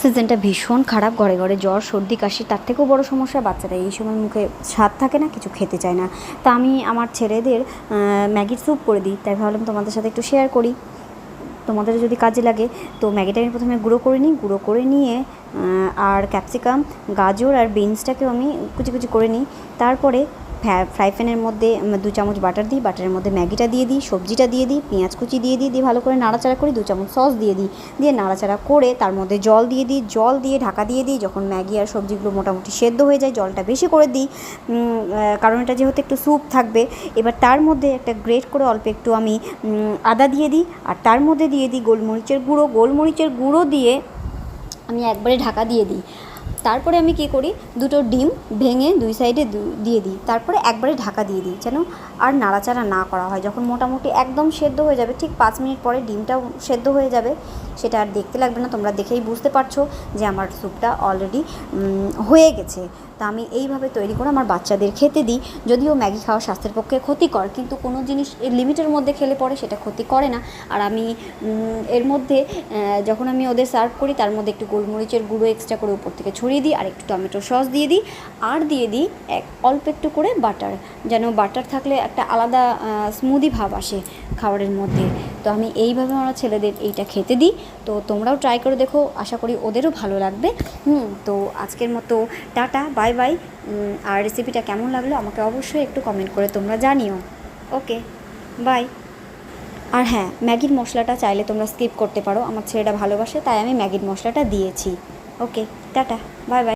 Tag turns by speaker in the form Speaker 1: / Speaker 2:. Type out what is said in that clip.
Speaker 1: সিজনটা ভীষণ খারাপ, ঘরে ঘরে জ্বর, সর্দি, কাশি, তার থেকেও বড় সমস্যা বাচ্চারা। এই সময় মুখে স্বাদ থাকে না, কিছু খেতে চায় না। তা আমি আমার ছেলেদের ম্যাগির স্যুপ করে দিই। তাই ভাবলাম তোমাদের সাথে একটু শেয়ার করি। তোমাদের যদি কাজে লাগে, তো ম্যাগিটা আমি প্রথমে গুঁড়ো করে নিই। গুঁড়ো করে নিয়ে আর ক্যাপসিকাম গাজর আর বিনসটাকেও আমি কুচি কুচি করে নিই। তারপরে ফ্রাই প্যানের মধ্যে দু চামচ বাটার দিই বাটারের মধ্যে ম্যাগিটা দিয়ে দিই, সবজিটা দিয়ে দিই, পেঁয়াজ কুচি দিয়ে দিই, দিয়ে ভালো করে নাড়াচাড়া করি দু চামচ সস দিয়ে দিই। দিয়ে নাড়াচাড়া করে তার মধ্যে জল দিয়ে দিই, জল দিয়ে ঢাকা দিয়ে দিই, যখন ম্যাগি আর সবজিগুলো মোটামুটি সেদ্ধ হয়ে যায়, জলটা বেশি করে দিই। কারণ এটা যেহেতু একটু স্যুপ থাকবে, এবার তার মধ্যে একটা গ্রেট করে অল্প একটু আমি আদা দিয়ে দিই, আর তার মধ্যে দিয়ে দিই গোলমরিচের গুঁড়ো। গোলমরিচের গুঁড়ো দিয়ে আমি একবারে ঢাকা দিয়ে দিই। তারপরে আমি কী করি? দুটো ডিম ভেঙে দুই সাইডে দিয়ে দিই। তারপরে একবারে ঢাকা দিয়ে দিই যেন আর নাড়াচাড়া না করা হয়। যখন মোটামুটি একদম সেদ্ধ হয়ে যাবে, ঠিক পাঁচ মিনিট পরে ডিমটাও সেদ্ধ হয়ে যাবে। সেটা আর দেখতে লাগবে না, তোমরা দেখেই বুঝতে পারছ যে আমার স্যুপটা অলরেডি হয়ে গেছে। তা আমি এইভাবে তৈরি করে আমার বাচ্চাদের খেতে দিই। যদিও ম্যাগি খাওয়া স্বাস্থ্যের পক্ষে ক্ষতিকর, কিন্তু কোনো জিনিস লিমিটের মধ্যে খেলে পরে সেটা ক্ষতি করে না। আর আমি এর মধ্যে যখন আমি ওদের সার্ভ করি, তার মধ্যে একটু গোলমরিচের গুঁড়ো এক্সট্রা করে উপর থেকে ছড়িয়ে দিই আর একটু টমেটো সস দিয়ে দিই, আর দিয়ে দিই এক অল্প একটু করে বাটার, যেন বাটার থাকলে একটা আলাদা স্মুদি ভাব আসে খাবারের মধ্যে। তো আমি এইভাবে আমার ছেলেদের এইটা খেতে দিই। তো তোমরাও ট্রাই করে দেখো, আশা করি ওদেরও ভালো লাগবে। হুম, তো আজকের মতো টাটা বাই বাই আর রেসিপিটা কেমন লাগল আমাকে অবশ্যই একটু কমেন্ট করে তোমরা জানিও। ওকে বাই আর হ্যাঁ ম্যাগির মশলাটা চাইলে তোমরা স্কিপ করতে পারো, আমার ছেলেটা ভালোবাসে, তাই আমি ম্যাগির মশলাটা দিয়েছি। Okay tata bye bye.